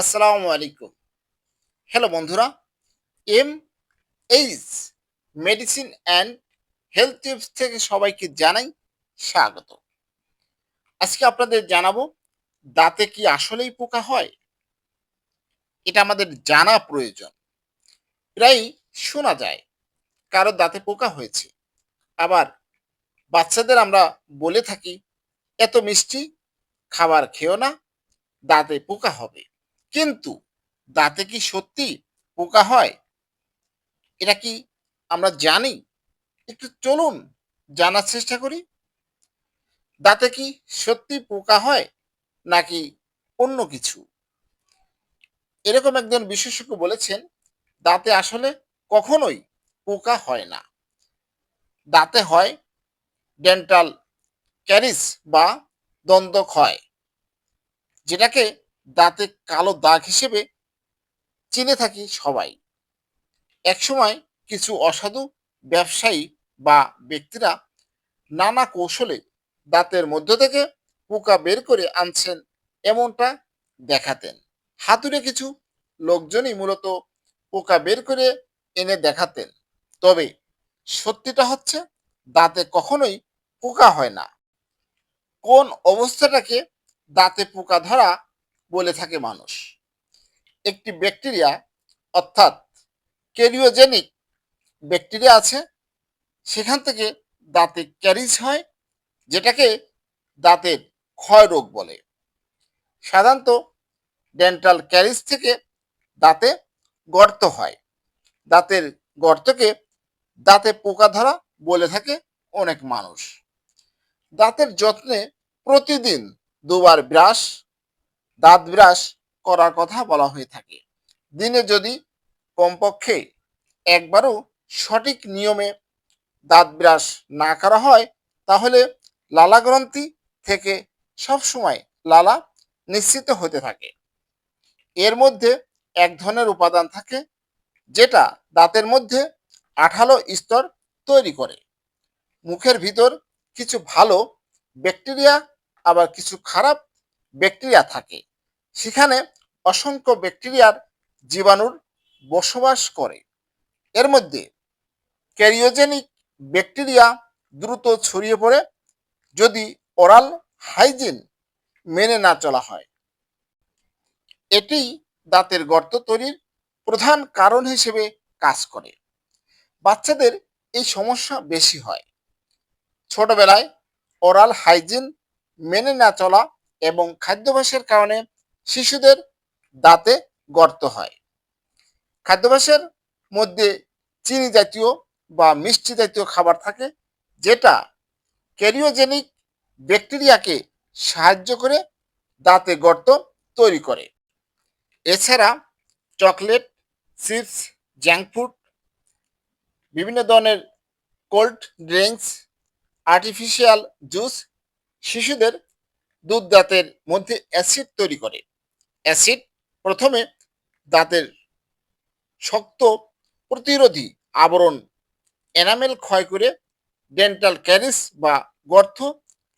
আসসালামু আলাইকুম। হ্যালো বন্ধুরা M H medicine and health tips থেকে সবাইকে জানাই স্বাগত। আজকে আপনাদের জানাব, দাঁতে কি আসলেই পোকা হয়? এটা আমাদের জানা প্রয়োজন। প্রায় শোনা যায়, কারও দাঁতে পোকা হয়েছে। আবার বাচ্চাদের আমরা বলে থাকি, এত মিষ্টি, খাবার খেও না, দাঁতে পোকা হবে। কিন্তু দাঁতে কি সত্যি পোকা হয়? এটা কি আমরা জানি? একটু চলুন জানার চেষ্টা করি। দাঁতে কি সত্যি পোকা হয় নাকি অন্য কিছু? এরকম একজন বিশেষজ্ঞ বলেছেন, দাঁতে আসলে কখনোই পোকা হয় না। দাঁতে হয় ডেন্টাল ক্যারিস বা দন্তক্ষয়, যেটাকে দাঁতে কালো দাগ হিসেবে চিনে থাকি সবাই। একসময় কিছু অসাধু ব্যবসায়ী বা ব্যক্তিরা নানা কৌশলে দাঁতের মধ্য থেকে পোকা বের করে আনছেন এমনটা দেখাতেন। হাতুড়ে কিছু লোকজনই মূলত পোকা বের করে এনে দেখাতেন। তবে সত্যিটা হচ্ছে, দাঁতে কখনোই পোকা হয় না। কোন অবস্থাটাকে দাঁতে পোকা ধরা বলে থাকে মানুষ। একটি ব্যাকটেরিয়া, অর্থাৎ ক্যারিওজেনিক ব্যাকটেরিয়া আছে, সেখান থেকে দাঁতে ক্যারিজ হয়, যেটাকে দাঁতের ক্ষয় রোগ বলে। সাধারণত ডেন্টাল ক্যারিজ থেকে দাঁতে গর্ত হয়। দাঁতের গর্তকে দাঁতে পোকা ধরা বলে থাকে অনেক মানুষ। দাঁতের যত্নে প্রতিদিন দুবার ব্রাশ দাঁত ব্রাশ করার কথা বলা হয়ে থাকে। দিনে যদি কমপক্ষে একবারও সঠিক নিয়মে দাঁত ব্রাশ না করা হয়, তাহলে লালা গ্রন্থি থেকে সবসময় লালা নিশ্চিত হতে থাকে। এর মধ্যে এক ধরনের উপাদান থাকে, যেটা দাঁতের মধ্যে আঠালো স্তর তৈরি করে। মুখের ভিতর কিছু ভালো ব্যাকটেরিয়া, আবার কিছু খারাপ ব্যাকটেরিয়া থাকে। সেখানে অসংখ্য ব্যাকটেরিয়ার জীবাণুর বসবাস করে। এর মধ্যে ক্যারিওজেনিক ব্যাকটেরিয়া দ্রুত ছড়িয়ে পড়ে যদি ওরাল হাইজিন মেনে না চলা হয়। এটি দাঁতের গর্ত তৈরির প্রধান কারণ হিসেবে কাজ করে। বাচ্চাদের এই সমস্যা বেশি হয়। ছোটবেলায় ওরাল হাইজিন মেনে না চলা এবং খাদ্যাভ্যাসের কারণে শিশুদের দাঁতে গর্ত হয়। খাদ্যাভ্যাসের মধ্যে চিনি জাতীয় বা মিষ্টি জাতীয় খাবার থাকে, যেটা ক্যারিওজেনিক ব্যাকটেরিয়াকে সাহায্য করে দাঁতে গর্ত তৈরি করে। এছাড়া চকলেট, চিপস, জাঙ্ক ফুড, বিভিন্ন ধরনের কোল্ড ড্রিঙ্কস, আর্টিফিশিয়াল জুস শিশুদের দুধ দাঁতের মধ্যে অ্যাসিড তৈরি করে। অ্যাসিড প্রথমে দাঁতের শক্ত প্রতিরোধী আবরণ এনামেল ক্ষয় করে ডেন্টাল ক্যারিস বা গর্ত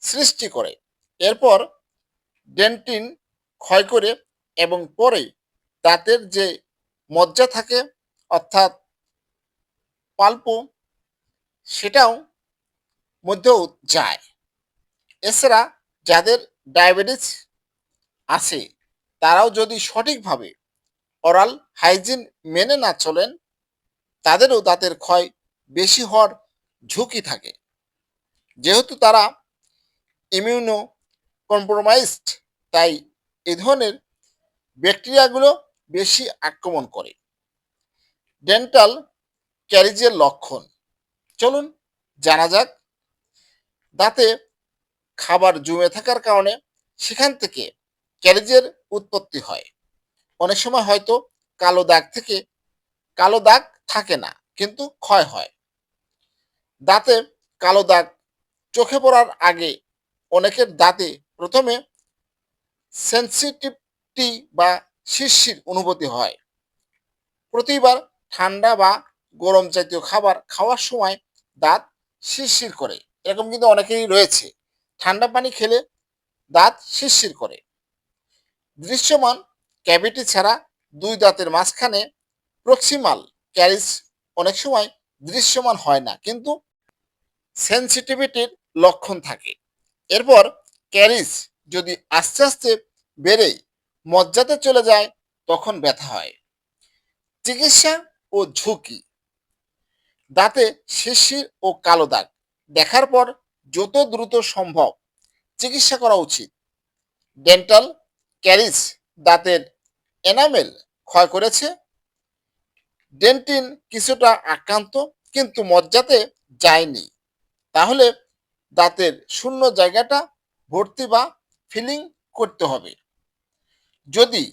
সৃষ্টি করে। এরপর ডেন্টিন ক্ষয় করে এবং পরে দাঁতের যে মজ্জা থাকে, অর্থাৎ পাল্প, সেটাও মধ্যেও যায়। এছাড়া যাদের ডায়াবেটিস আছে তারাও যদি সঠিকভাবে অরাল হাইজিন মেনে না চলেন, তাদেরও দাঁতের ক্ষয় বেশি হওয়ার ঝুঁকি থাকে। যেহেতু তারা ইমিউনো কম্প্রোমাইজড তাই এ ধরনের ব্যাকটেরিয়াগুলো বেশি আক্রমণ করে। ডেন্টাল ক্যারিজের লক্ষণ। চলুন জানা যাক, দাঁতে খাবার জমে থাকার কারণে সেখান থেকে ক্যারিজের উৎপত্তি হয়। অনেক সময় হয়তো কালো দাগ থেকে, কালো দাগ থাকে না, কিন্তু ক্ষয় হয়। দাঁতে কালো দাগ চোখে পড়ার আগে অনেকের দাঁতে প্রথমে সেন্সিটিভিটি বা শিরশির অনুভূতি হয়। প্রতিবার ঠান্ডা বা গরম জাতীয় খাবার খাওয়ার সময় দাঁত শিরশির করে। এরকম কিন্তু অনেকেরই রয়েছে। ঠান্ডা পানি খেলে দাঁত শিরশির করে। দৃশ্যমান ক্যাভিটি ছাড়া দুই দাঁতের মাঝখানে প্রক্সিমাল ক্যারিজ অনেক সময় দৃশ্যমান হয় না, কিন্তু সেন্সিটিভিটির লক্ষণ থাকে। এরপর ক্যারিজ যদি আস্তে আস্তে বেড়ে মজ্জাতে চলে যায়, তখন ব্যথা হয়। চিকিৎসা ও ঝুঁকি। দাঁতে শিশির ও কালো দাগ। দেখার পর যত দ্রুত সম্ভব চিকিৎসা করা উচিত। ডেন্টাল ক্যারিজ দাঁতের এনামেল ক্ষয় করেছে। ডেন্টিন কিছুটা আক্রান্ত, কিন্তু মজ্জাতে যায়নি। তাহলে দাঁতের শূন্য জায়গাটা ভর্তি বা ফিলিং করতে হবে। যদি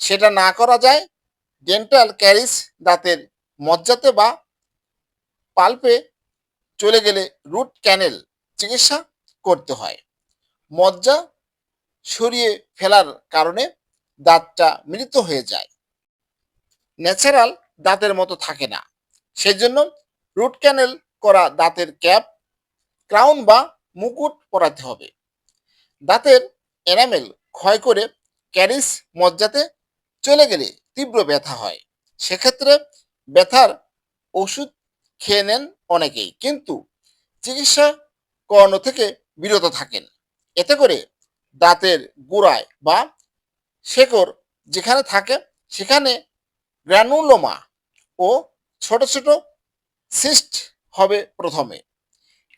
সেটা না করা যায়, ডেন্টাল ক্যারিস দাঁতের মজ্জাতে বা পাল্পে চলে গেলে রুট ক্যানেল চিকিৎসা করতে হয়। মজ্জা সরিয়ে ফেলার কারণে দাঁতটা মৃত হয়ে যায়। ন্যাচারাল দাঁতের মতো থাকে না। সেজন্য রুট ক্যানেল করা দাঁতের ক্যাপ, ক্রাউন বা মুকুট পরাতে হবে। দাঁতের এনামেল ক্ষয় করে ক্যারিস মজ্জাতে চলে গেলে তীব্র ব্যথা হয়। সেক্ষেত্রে ব্যথার ওষুধ খেয়ে নেন অনেকেই, কিন্তু চিকিৎসা করানো থেকে বিরত থাকেন। এতে করে দাঁতের গোড়ায় বা শেকড় যেখানে থাকে, সেখানে গ্র্যানুলোমা ও ছোট ছোট সিস্ট হবে প্রথমে।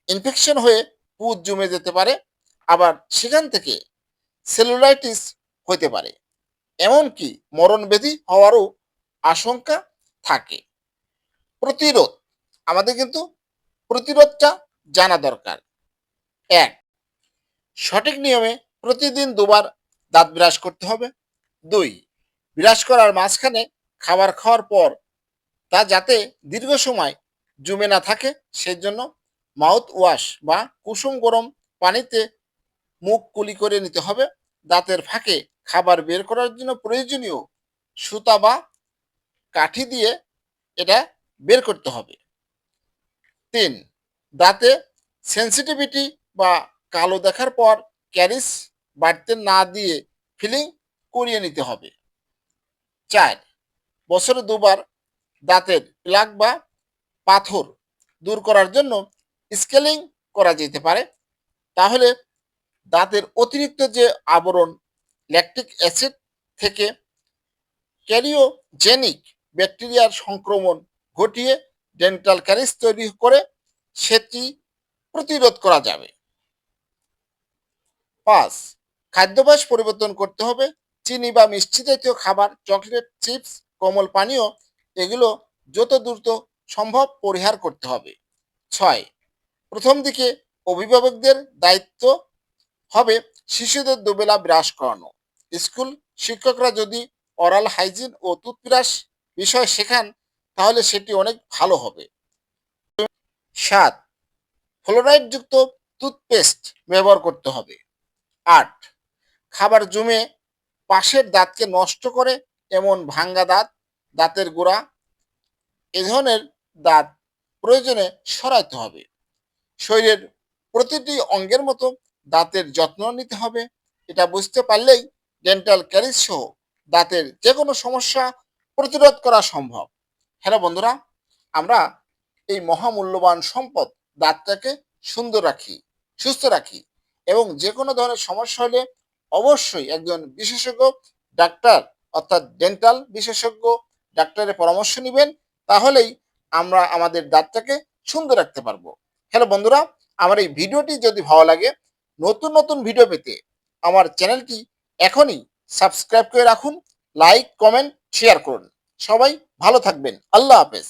ইনফেকশন হয়ে পুজ জমে যেতে পারে, আবার সেখান থেকে সেলুলাইটিস হতে পারে। এমনকি মরণব্যাধি হওয়ারও আশঙ্কা থাকে। প্রতিরোধ, আমাদের কিন্তু প্রতিরোধটা জানা দরকার। এক, সঠিক নিয়মে প্রতিদিন দুবার দাঁত ব্রাশ করতে হবে। দুই ব্রাশ করার মাঝখানে খাবার খাওয়ার পর তা যাতে দীর্ঘ সময় জমে না থাকে, সেজন্য মাউথ ওয়াশ বা কুসুম গরম পানিতে মুখ কুলি করে নিতে হবে। দাঁতের ফাঁকে খাবার বের করার জন্য প্রয়োজনীয় সুতা বা কাঠি দিয়ে এটা বের করতে হবে। তিন, দাঁতে সেন্সিটিভিটি বা কালো দেখার পর ক্যারিস বাড়তে না দিয়ে ফিলিং করিয়ে নিতে হবে। চার, বছরে দুবার দাঁতের প্লাগ বা পাথর দূর করার জন্য স্কেলিং করা যেতে পারে। তাহলে দাঁতের অতিরিক্ত যে আবরণ ল্যাকটিক অ্যাসিড থেকে ক্যারিওজেনিক ব্যাকটেরিয়ার সংক্রমণ ঘটিয়ে ডেন্টাল ক্যারিস তৈরি করে সেটি প্রতিরোধ করা যাবে। পাঁচ খাদ্যাভ্যাস পরিবর্তন করতে হবে। চিনি বা মিষ্টি জাতীয় খাবার, চকলেট, চিপস, কোমল পানীয়, এগুলো যত দ্রুত সম্ভব পরিহার করতে হবে। ছয়, প্রথম দিকে অভিভাবকদের দায়িত্ব হবে শিশুদের দুবেলা ব্রাশ করানো। স্কুল শিক্ষকরা যদি অরাল হাইজিন ও টুথব্রাশ বিষয় শেখান, তাহলে সেটি অনেক ভালো হবে। সাত, ফ্লোরাইডযুক্ত টুথপেস্ট ব্যবহার করতে হবে। আট খাবার জমে পাশের দাঁতকে নষ্ট করে, এমন ভাঙ্গা দাঁত, দাঁতের গোড়া, এ ধরনের দাঁত প্রয়োজনে সরাইতে হবে। শরীরের প্রতিটি অঙ্গের মতো দাঁতের যত্ন নিতে হবে। এটা বুঝতে পারলেই ডেন্টাল ক্যারিজ সহ দাঁতের যে কোনো সমস্যা প্রতিরোধ করা সম্ভব। হ্যালো বন্ধুরা, আমরা এই মহামূল্যবান সম্পদ দাঁতটাকে সুন্দর রাখি, সুস্থ রাখি এবং যে কোনো ধরনের সমস্যা হলে অবশ্যই একজন বিশেষজ্ঞ, ডাক্তার অর্থাৎ ডেন্টাল বিশেষজ্ঞ ডাক্তারের পরামর্শ নেবেন, তাহলেই আমরা আমাদের দাঁতটাকে সুন্দর রাখতে পারব। হ্যালো বন্ধুরা, আমার এই ভিডিওটি যদি ভালো লাগে, নতুন নতুন ভিডিও পেতে আমার চ্যানেলটি এখনই সাবস্ক্রাইব করে রাখুন, লাইক, কমেন্ট, শেয়ার করুন। সবাই ভালো থাকবেন। আল্লাহ হাফেজ।